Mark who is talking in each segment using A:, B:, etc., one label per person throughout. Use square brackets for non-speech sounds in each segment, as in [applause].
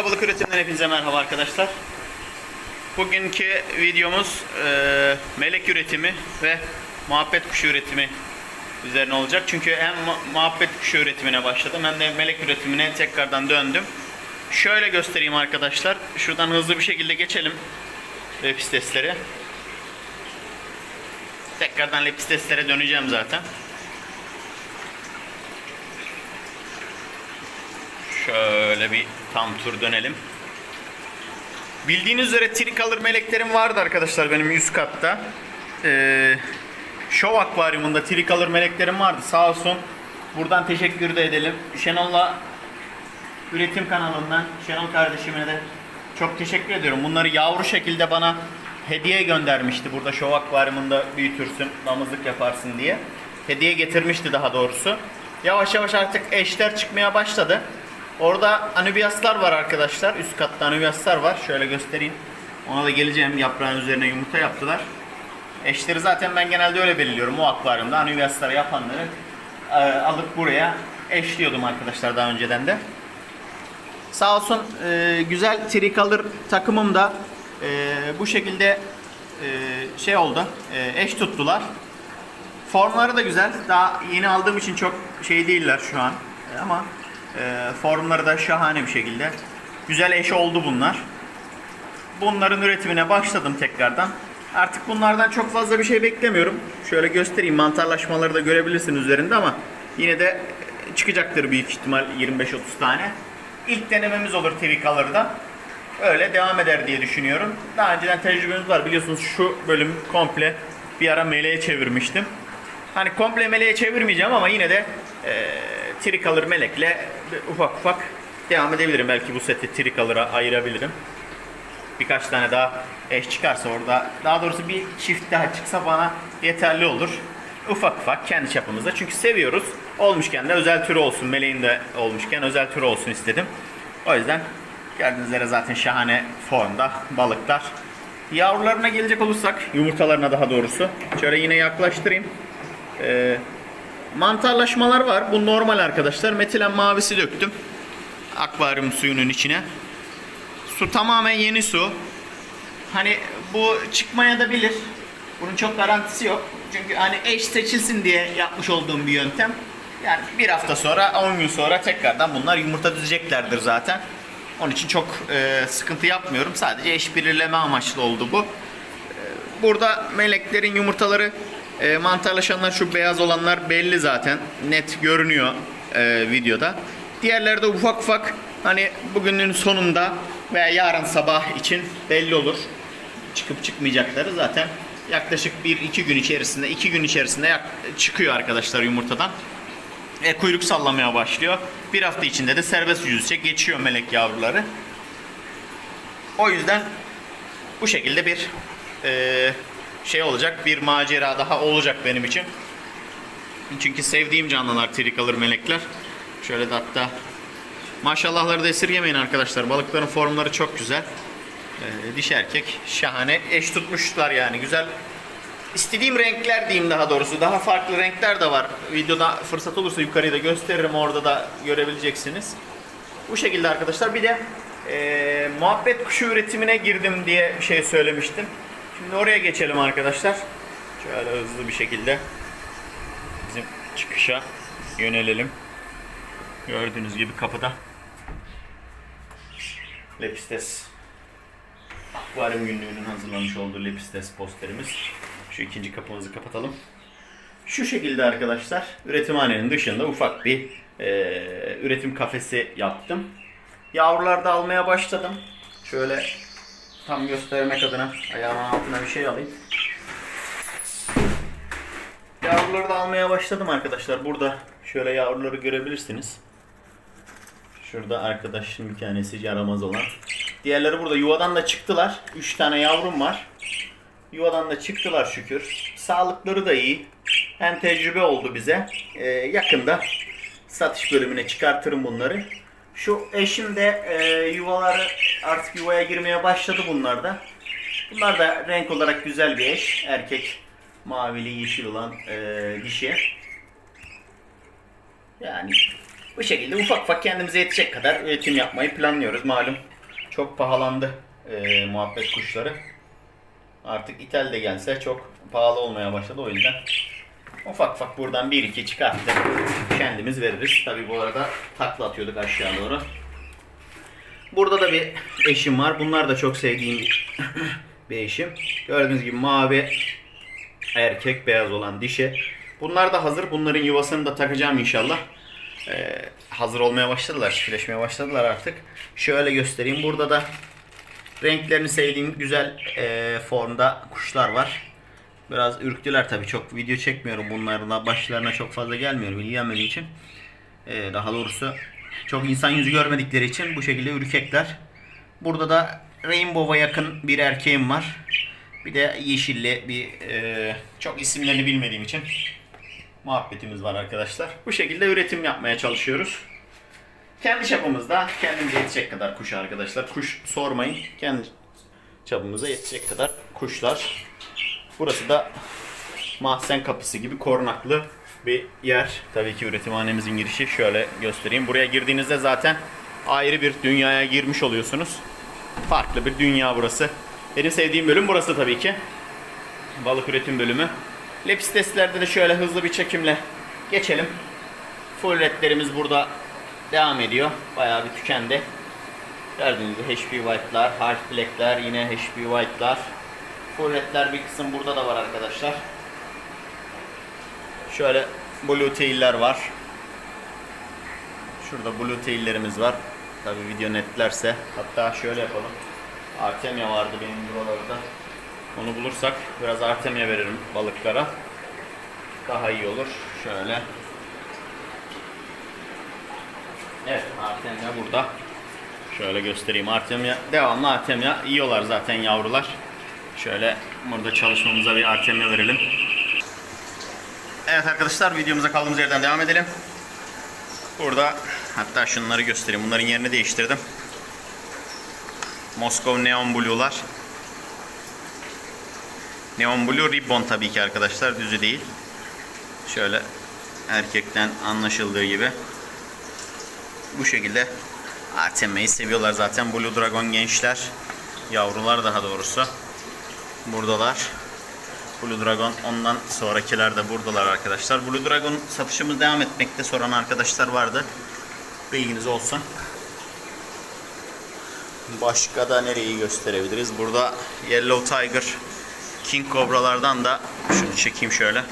A: Kabalık üretiminden hepinize merhaba arkadaşlar. Bugünkü videomuz e, melek üretimi ve muhabbet kuşu üretimi üzerine olacak. Çünkü hem mu- muhabbet kuşu üretimine başladım hem de melek üretimine tekrardan döndüm. Şöyle göstereyim arkadaşlar. Şuradan hızlı bir şekilde geçelim lepistesleri. Tekrardan lepisteslere döneceğim zaten. Şöyle bir tam tur dönelim. Bildiğiniz üzere trikalır meleklerim vardı arkadaşlar benim üst katta. Ee, Şov akvaryumunda trikalır meleklerim vardı. Sağ olsun. Buradan teşekkür de edelim. Şenol'la üretim kanalından Şenol kardeşime de çok teşekkür ediyorum. Bunları yavru şekilde bana hediye göndermişti. Burada şov akvaryumunda büyütürsün, damızlık yaparsın diye. Hediye getirmişti daha doğrusu. Yavaş yavaş artık eşler çıkmaya başladı. Orada anubiaslar var arkadaşlar. Üst katta anubiaslar var. Şöyle göstereyim. Ona da geleceğim. Yaprağın üzerine yumurta yaptılar. Eşleri zaten ben genelde öyle belirliyorum. O akvaryumda anubiasları yapanları e, alıp buraya eşliyordum arkadaşlar daha önceden de. Sağ olsun e, güzel trikalır takımım da e, bu şekilde e, şey oldu. E, eş tuttular. Formları da güzel. Daha yeni aldığım için çok şey değiller şu an. E, ama e, formları da şahane bir şekilde. Güzel eş oldu bunlar. Bunların üretimine başladım tekrardan. Artık bunlardan çok fazla bir şey beklemiyorum. Şöyle göstereyim. Mantarlaşmaları da görebilirsiniz üzerinde ama yine de çıkacaktır büyük ihtimal 25-30 tane. İlk denememiz olur Tricolor'da. Öyle devam eder diye düşünüyorum. Daha önceden tecrübemiz var. Biliyorsunuz şu bölüm komple bir ara meleğe çevirmiştim. Hani komple meleğe çevirmeyeceğim ama yine de e, Tricolor melekle ufak ufak devam edebilirim. Belki bu seti Tricolor'a ayırabilirim birkaç tane daha eş çıkarsa orada daha doğrusu bir çift daha çıksa bana yeterli olur. Ufak ufak kendi çapımızda çünkü seviyoruz. Olmuşken de özel türü olsun. Meleğin de olmuşken özel türü olsun istedim. O yüzden gördüğünüz zaten şahane formda balıklar. Yavrularına gelecek olursak, yumurtalarına daha doğrusu. Şöyle yine yaklaştırayım. Ee, mantarlaşmalar var. Bu normal arkadaşlar. Metilen mavisi döktüm. Akvaryum suyunun içine. Su tamamen yeni su. Hani bu çıkmaya da bilir. Bunun çok garantisi yok. Çünkü hani eş seçilsin diye yapmış olduğum bir yöntem. Yani bir hafta sonra, 10 gün sonra tekrardan bunlar yumurta düzeceklerdir zaten. Onun için çok e, sıkıntı yapmıyorum. Sadece eş belirleme amaçlı oldu bu. E, burada meleklerin yumurtaları e, mantarlaşanlar şu beyaz olanlar belli zaten. Net görünüyor e, videoda. Diğerleri de ufak ufak hani bugünün sonunda veya yarın sabah için belli olur. Çıkıp çıkmayacakları zaten yaklaşık 1-2 gün içerisinde 2 gün içerisinde çıkıyor arkadaşlar yumurtadan. E, kuyruk sallamaya başlıyor. Bir hafta içinde de serbest yüzüşe geçiyor melek yavruları. O yüzden bu şekilde bir e, şey olacak, bir macera daha olacak benim için. Çünkü sevdiğim canlılar trikalır melekler. Şöyle de hatta maşallahları da esirgemeyin arkadaşlar. Balıkların formları çok güzel. Ee, dişi erkek şahane eş tutmuşlar yani güzel. İstediğim renkler diyeyim daha doğrusu. Daha farklı renkler de var. Videoda fırsat olursa yukarıya da gösteririm. Orada da görebileceksiniz. Bu şekilde arkadaşlar. Bir de e, muhabbet kuşu üretimine girdim diye bir şey söylemiştim. Şimdi oraya geçelim arkadaşlar. Şöyle hızlı bir şekilde bizim çıkışa yönelelim. Gördüğünüz gibi kapıda Lepistes Akvaryum günlüğünün hazırlamış olduğu Lepistes posterimiz. Şu ikinci kapımızı kapatalım. Şu şekilde arkadaşlar üretimhanenin dışında ufak bir e, üretim kafesi yaptım. Yavrular da almaya başladım. Şöyle tam göstermek adına ayağımın altına bir şey alayım. Yavruları da almaya başladım arkadaşlar. Burada şöyle yavruları görebilirsiniz. Şurada arkadaşın bir tanesi yaramaz olan. Diğerleri burada yuvadan da çıktılar. 3 tane yavrum var. Yuvadan da çıktılar şükür. Sağlıkları da iyi. Hem tecrübe oldu bize. Ee, yakında satış bölümüne çıkartırım bunları. Şu eşim de e, yuvaları artık yuvaya girmeye başladı bunlar da. Bunlar da renk olarak güzel bir eş. Erkek mavili yeşil olan e, dişi. Yani bu şekilde ufak ufak kendimize yetecek kadar üretim yapmayı planlıyoruz. Malum çok pahalandı e, muhabbet kuşları. Artık ithal de gelse çok pahalı olmaya başladı o yüzden. Ufak ufak buradan bir iki çıkarttık. Kendimiz veririz. Tabi bu arada takla atıyorduk aşağı doğru. Burada da bir eşim var. Bunlar da çok sevdiğim [coughs] bir eşim. Gördüğünüz gibi mavi erkek beyaz olan dişi. Bunlar da hazır. Bunların yuvasını da takacağım inşallah. Ee, hazır olmaya başladılar. Çiftleşmeye başladılar artık. Şöyle göstereyim. Burada da renklerini sevdiğim güzel e, formda kuşlar var. Biraz ürktüler tabii. Çok video çekmiyorum bunlarla. Başlarına çok fazla gelmiyorum ilgilenmediği için. Ee, daha doğrusu çok insan yüzü görmedikleri için bu şekilde ürkekler. Burada da Rainbow'a yakın bir erkeğim var. Bir de yeşilli bir e, çok isimlerini bilmediğim için muhabbetimiz var arkadaşlar. Bu şekilde üretim yapmaya çalışıyoruz. Kendi çapımızda kendimize yetecek kadar kuş arkadaşlar. Kuş sormayın. Kendi çapımıza yetecek kadar kuşlar. Burası da mahzen kapısı gibi korunaklı bir yer. Tabii ki üretimhanemizin girişi. Şöyle göstereyim. Buraya girdiğinizde zaten ayrı bir dünyaya girmiş oluyorsunuz. Farklı bir dünya burası. Benim sevdiğim bölüm burası tabii ki. Balık üretim bölümü. Lepisteslerde de şöyle hızlı bir çekimle geçelim. Full redlerimiz burada devam ediyor. Bayağı bir tükendi. Gördüğünüz gibi HP White'lar, Half Black'ler, yine HP White'lar. Full redler bir kısım burada da var arkadaşlar. Şöyle Blue Tail'ler var. Şurada Blue Tail'lerimiz var. Tabi video netlerse. Hatta şöyle yapalım. Artemia vardı benim buralarda. Onu bulursak biraz Artemia veririm balıklara. Daha iyi olur. Şöyle. Evet Artemia burada. Şöyle göstereyim. Artemia devamlı Artemia yiyorlar zaten yavrular. Şöyle burada çalışmamıza bir Artemia verelim. Evet arkadaşlar videomuza kaldığımız yerden devam edelim. Burada hatta şunları göstereyim. Bunların yerini değiştirdim. Moskov Neon Blue'lar. Neon Blue Ribbon tabii ki arkadaşlar. Düzü değil. Şöyle erkekten anlaşıldığı gibi. Bu şekilde ATM'yi seviyorlar zaten. Blue Dragon gençler. Yavrular daha doğrusu. Buradalar. Blue Dragon ondan sonrakiler de buradalar arkadaşlar. Blue Dragon satışımız devam etmekte. Soran arkadaşlar vardı. Bilginiz olsun. Başka da nereyi gösterebiliriz? Burada Yellow Tiger King Cobra'lardan da şunu çekeyim şöyle.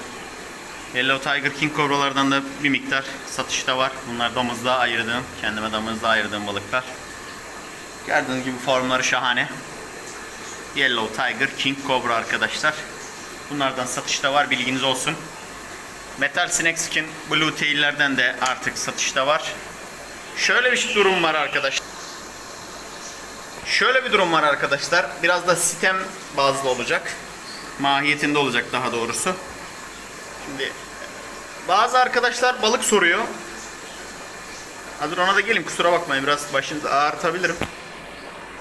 A: Yellow Tiger King Cobra'lardan da bir miktar satışta var. Bunlar damızda ayırdığım, kendime damızda ayırdığım balıklar. Gördüğünüz gibi formları şahane. Yellow Tiger King Cobra arkadaşlar. Bunlardan satışta var bilginiz olsun. Metal Snake Skin Blue Tail'lerden de artık satışta var. Şöyle bir durum var arkadaşlar. Şöyle bir durum var arkadaşlar. Biraz da sistem bazlı olacak. Mahiyetinde olacak daha doğrusu. Şimdi bazı arkadaşlar balık soruyor. Hazır ona da gelin kusura bakmayın biraz başınızı ağrıtabilirim.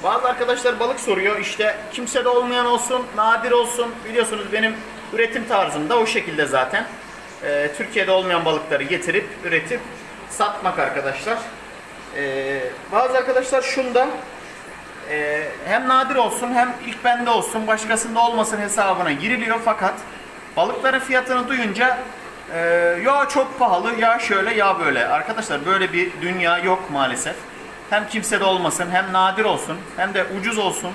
A: Bazı arkadaşlar balık soruyor. İşte kimsede olmayan olsun, nadir olsun. Biliyorsunuz benim üretim tarzım da o şekilde zaten. Ee, Türkiye'de olmayan balıkları getirip, üretip satmak arkadaşlar. Ee, bazı arkadaşlar şunda e, hem nadir olsun hem ilk bende olsun başkasında olmasın hesabına giriliyor fakat balıkların fiyatını duyunca e, ya çok pahalı ya şöyle ya böyle. Arkadaşlar böyle bir dünya yok maalesef hem kimsede olmasın hem nadir olsun hem de ucuz olsun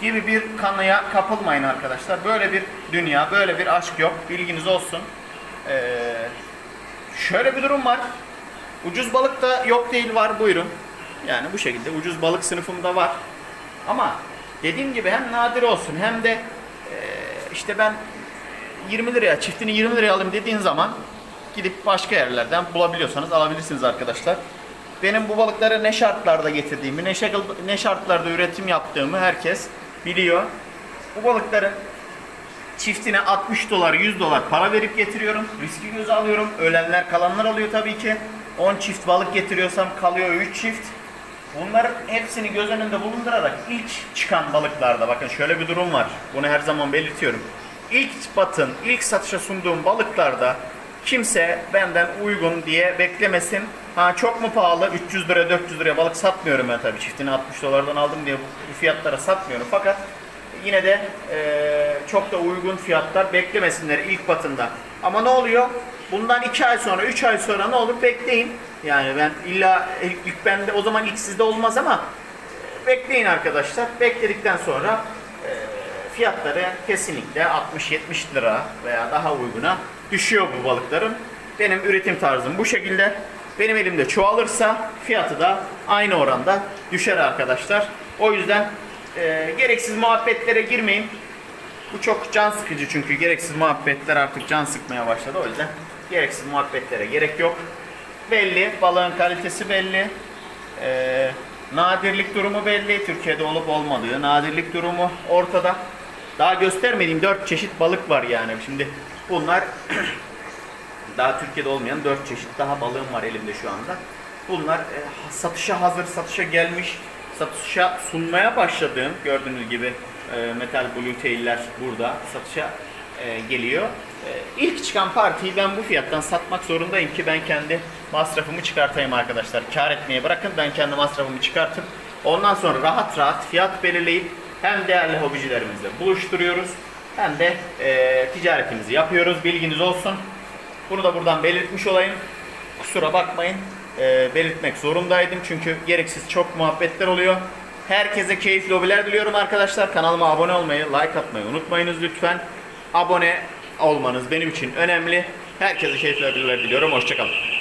A: gibi bir kanıya kapılmayın arkadaşlar. Böyle bir dünya, böyle bir aşk yok. Bilginiz olsun. Ee, şöyle bir durum var. Ucuz balık da yok değil var buyurun. Yani bu şekilde ucuz balık sınıfımda var. Ama dediğim gibi hem nadir olsun hem de e, işte ben 20 liraya çiftini 20 liraya alayım dediğin zaman gidip başka yerlerden bulabiliyorsanız alabilirsiniz arkadaşlar. Benim bu balıkları ne şartlarda getirdiğimi, ne, şekil- ne şartlarda üretim yaptığımı herkes biliyor. Bu balıkların çiftine 60 dolar, 100 dolar para verip getiriyorum. Riski göze alıyorum. Ölenler kalanlar alıyor tabii ki. 10 çift balık getiriyorsam kalıyor 3 çift. Bunların hepsini göz önünde bulundurarak ilk çıkan balıklarda bakın şöyle bir durum var. Bunu her zaman belirtiyorum. İlk batın, ilk satışa sunduğum balıklarda kimse benden uygun diye beklemesin. Ha çok mu pahalı? 300 lira 400 liraya balık satmıyorum ben tabii. Çiftini 60 dolardan aldım diye bu fiyatlara satmıyorum. Fakat yine de eee, çok da uygun fiyatlar beklemesinler ilk batında. Ama ne oluyor? Bundan 2 ay sonra, 3 ay sonra ne olur bekleyin. Yani ben illa ilk, ilk bende o zaman ilk sizde olmaz ama e, bekleyin arkadaşlar. Bekledikten sonra e, fiyatları kesinlikle 60-70 lira veya daha uyguna düşüyor bu balıkların. Benim üretim tarzım bu şekilde. Benim elimde çoğalırsa fiyatı da aynı oranda düşer arkadaşlar. O yüzden e, gereksiz muhabbetlere girmeyin. Bu çok can sıkıcı çünkü gereksiz muhabbetler artık can sıkmaya başladı. O yüzden gereksiz muhabbetlere gerek yok. Belli, balığın kalitesi belli. Ee, nadirlik durumu belli. Türkiye'de olup olmadığı nadirlik durumu ortada. Daha göstermediğim 4 çeşit balık var yani. Şimdi bunlar [clears throat] daha Türkiye'de olmayan 4 çeşit daha balığım var elimde şu anda. Bunlar e, satışa hazır, satışa gelmiş, satışa sunmaya başladığım gördüğünüz gibi e, Metal Blue Tail'ler burada satışa e, geliyor. E, ilk çıkan partiyi ben bu fiyattan satmak zorundayım ki ben kendi masrafımı çıkartayım arkadaşlar. Kar etmeye bırakın ben kendi masrafımı çıkartıp ondan sonra rahat rahat fiyat belirleyip hem değerli hobicilerimizle buluşturuyoruz hem de e, ticaretimizi yapıyoruz. Bilginiz olsun. Bunu da buradan belirtmiş olayım. Kusura bakmayın. Ee, belirtmek zorundaydım çünkü gereksiz çok muhabbetler oluyor. Herkese keyifli hobiler diliyorum arkadaşlar. Kanalıma abone olmayı, like atmayı unutmayınız lütfen. Abone olmanız benim için önemli. Herkese keyifli hobiler diliyorum. Hoşçakalın.